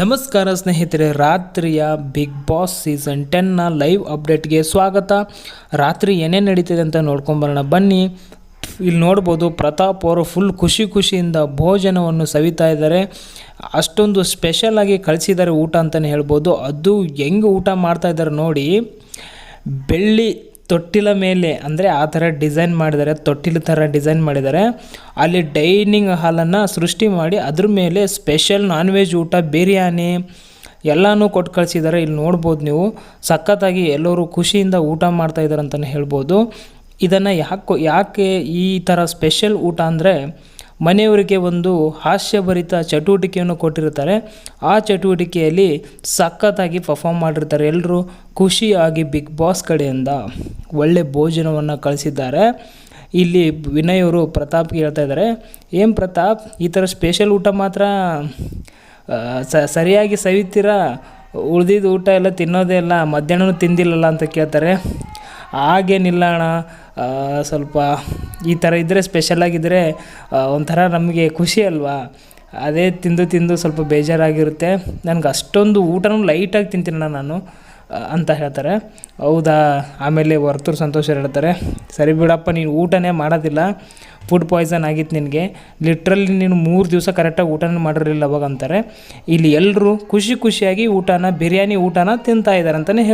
ನಮಸ್ಕಾರ ಸ್ನೇಹಿತರೆ, ರಾತ್ರಿಯ ಬಿಗ್ ಬಾಸ್ ಸೀಸನ್ ಟೆನ್ನ ಲೈವ್ ಅಪ್ಡೇಟ್ಗೆ ಸ್ವಾಗತ. ರಾತ್ರಿ ಏನೇನು ನಡೀತಿದೆ ಅಂತ ನೋಡ್ಕೊಂಬರೋಣ ಬನ್ನಿ, ಇಲ್ಲಿ ನೋಡ್ಬೋದು ಪ್ರತಾಪ್ ಅವರು ಫುಲ್ ಖುಷಿ ಖುಷಿಯಿಂದ ಭೋಜನವನ್ನು ಸವಿತಾ ಇದ್ದಾರೆ. ಅಷ್ಟೊಂದು ಸ್ಪೆಷಲ್ ಆಗಿ ಕಳಿಸಿದ್ದಾರೆ ಊಟ ಅಂತಲೇ ಹೇಳ್ಬೋದು. ಅದು ಹೆಂಗೆ ಊಟ ಮಾಡ್ತಾ ಇದ್ದಾರೆ ನೋಡಿ. ಬೆಳ್ಳಿ ತೊಟ್ಟಿಲ ಮೇಲೆ, ಅಂದರೆ ಆ ಥರ ಡಿಸೈನ್ ಮಾಡಿದ್ದಾರೆ, ತೊಟ್ಟಿಲ ಥರ ಡಿಸೈನ್ ಮಾಡಿದ್ದಾರೆ. ಅಲ್ಲಿ ಡೈನಿಂಗ್ ಹಾಲನ್ನು ಸೃಷ್ಟಿ ಮಾಡಿ ಅದ್ರ ಮೇಲೆ ಸ್ಪೆಷಲ್ ನಾನ್ ವೆಜ್ ಊಟ, ಬಿರಿಯಾನಿ ಎಲ್ಲನೂ ಕೊಟ್ಟು ಕಳಿಸಿದ್ದಾರೆ. ಇಲ್ಲಿ ನೋಡ್ಬೋದು ನೀವು, ಸಖತ್ತಾಗಿ ಎಲ್ಲರೂ ಖುಷಿಯಿಂದ ಊಟ ಮಾಡ್ತಾ ಇದ್ದಾರೆ ಅಂತಲೇ ಹೇಳ್ಬೋದು. ಇದನ್ನು ಯಾಕೆ ಯಾಕೆ ಈ ಥರ ಸ್ಪೆಷಲ್ ಊಟ ಅಂದರೆ ಮನೆಯವರಿಗೆ ಒಂದು ಹಾಸ್ಯಭರಿತ ಚಟುವಟಿಕೆಯನ್ನು ಕೊಟ್ಟಿರ್ತಾರೆ ಆ ಚಟುವಟಿಕೆಯಲ್ಲಿ ಸಖತ್ತಾಗಿ ಪರ್ಫಾಮ್ ಮಾಡಿರ್ತಾರೆ ಎಲ್ಲರೂ ಖುಷಿಯಾಗಿ ಬಿಗ್ ಬಾಸ್ ಕಡೆಯಿಂದ ಒಳ್ಳೆ ಭೋಜನವನ್ನು ಕಳಿಸಿದ್ದಾರೆ. ಇಲ್ಲಿ ವಿನಯ್ ಅವರು ಪ್ರತಾಪ್ಗೆ ಹೇಳ್ತಾ ಇದ್ದಾರೆ. ಏನು ಪ್ರತಾಪ್, ಈ ಥರ ಸ್ಪೆಷಲ್ ಊಟ ಮಾತ್ರ ಸರಿಯಾಗಿ ಸವಿತೀರ? ಉಳಿದಿದ್ದು ಊಟ ಎಲ್ಲ ತಿನ್ನೋದೇ ಇಲ್ಲ, ಮಧ್ಯಾಹ್ನನೂ ತಿಂದಿಲ್ಲಲ್ಲ ಅಂತ ಕೇಳ್ತಾರೆ. ಹಾಗೇನಿಲ್ಲ ಅಣ್ಣ. ಸ್ವಲ್ಪ ಈ ಥರ ಇದ್ದರೆ ಸ್ಪೆಷಲಾಗಿದ್ದರೆ ಒಂಥರ ನಮಗೆ ಖುಷಿ ಅಲ್ವಾ? ಅದೇ ತಿಂದು ತಿಂದು ಸ್ವಲ್ಪ ಬೇಜಾರಾಗಿರುತ್ತೆ. ನನಗೆ ಅಷ್ಟೊಂದು ಊಟನೂ ಲೈಟಾಗಿ ತಿಂತೀನಣ್ಣ ನಾನು ಅಂತ ಹೇಳ್ತಾರೆ. ಹೌದಾ? ಆಮೇಲೆ ವರ್ತೂರು ಸಂತೋಷ ಹೇಳ್ತಾರೆ, ಸರಿ ಬಿಡಪ್ಪ, ನೀನು ಊಟನೇ ಮಾಡೋದಿಲ್ಲ. ಫುಡ್ ಪಾಯ್ಸನ್ ಆಗಿತ್ತು ನಿನಗೆ. ಲಿಟ್ರಲ್ಲಿ ನೀನು ಮೂರು ದಿವಸ ಕರೆಕ್ಟಾಗಿ ಊಟನೇ ಮಾಡಿರಲಿಲ್ಲ ಅವಾಗ, ಅಂತಾರೆ. ಇಲ್ಲಿ ಎಲ್ಲರೂ ಖುಷಿ ಖುಷಿಯಾಗಿ ಊಟನ, ಬಿರಿಯಾನಿ ಊಟನ ತಿಂತಾ ಇದ್ದಾರೆ ಅಂತಲೇ ಹೇಳಿ